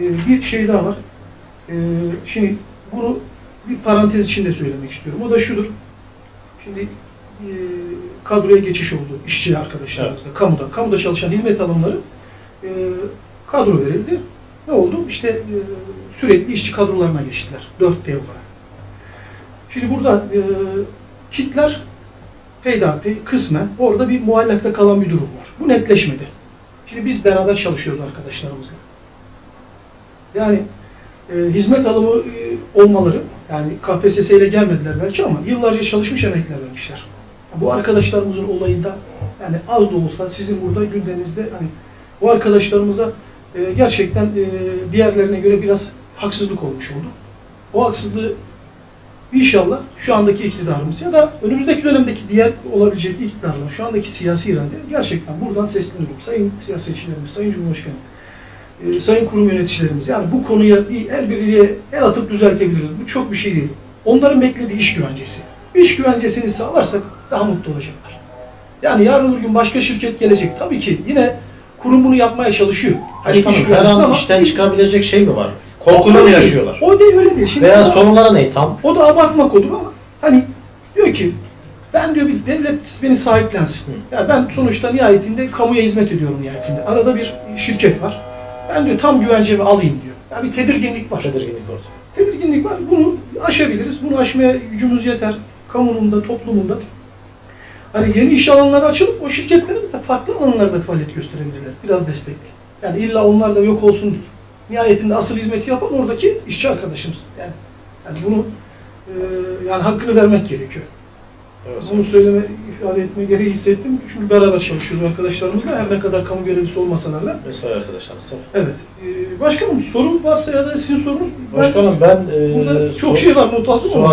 e, bir şey daha var. E, şimdi bunu bir parantez içinde söylemek istiyorum. O da şudur. Şimdi e, kadroya geçiş oldu işçi arkadaşlarımızda, kamuda. Kamuda çalışan hizmet alımları e, kadro verildi. Ne oldu? İşte e, sürekli işçi kadrolarına geçtiler. 4D olarak. Şimdi burada e, kitler peyderpey kısmen orada bir muallakta kalan bir durum var. Bu netleşmedi. Şimdi biz beraber çalışıyoruz arkadaşlarımızla. Yani e, hizmet alımı e, olmaları, yani KPSS ile gelmediler belki ama yıllarca çalışmış emekler vermişler. Bu arkadaşlarımızın olayında yani az da olsa sizin burada gündeminizde hani bu arkadaşlarımıza e, gerçekten e, diğerlerine göre biraz haksızlık olmuş oldu. O haksızlığı inşallah şu andaki iktidarımız ya da önümüzdeki dönemdeki diğer olabilecek iktidarlar, şu andaki siyasi irade gerçekten buradan sesleniyorum. Sayın siyasetçilerimiz, Sayın Cumhurbaşkanı, e, sayın kurum yöneticilerimiz yani bu konuya bir el birliğe el atıp düzeltebiliriz. Bu çok bir şey değil. Onların beklediği iş güvencesi. İş güvencesini sağlarsak daha mutlu olacaklar. Yani yarın öbür gün başka şirket gelecek. Tabii ki yine kurum bunu yapmaya çalışıyor. Hani Başkanım her güvencesi an ama- işten çıkabilecek şey mi var? Korkuyla mı yaşıyorlar? O değil öyle değil. Şimdi Veya o- sorunları ne tam? o da abartmak olur ama hani diyor ki ben diyor bir devlet beni sahiplensin. Yani ben sonuçta nihayetinde kamuya hizmet ediyorum nihayetinde. Arada bir şirket var. Ben diyor tam güvencemi alayım diyor. Yani bir tedirginlik var. Tedirginlik orada. Tedirginlik var. Bunu aşabiliriz. Bunu aşmaya gücümüz yeter. Kamunun da toplumunda. Hani yeni iş alanları açılıp o şirketlerin de farklı alanlarda faaliyet gösterebilirler. Biraz destekli. Yani illa onlar da yok olsun değil. Nihayetinde asıl hizmeti yapan oradaki işçi arkadaşımız. Yani, yani bunu e, yani hakkını vermek gerekiyor. Evet. Bunu söyleme, ifade etme gereği hissettim. Çünkü beraber çalışıyoruz arkadaşlarımızla. Her ne kadar kamu görevlisi olmasalar da. Mesai arkadaşlarımız. Evet. Ee, başkanım sorun varsa ya da sizin sorunuz. Ben- Başkanım ben e, Burada çok şey var not aldım ama.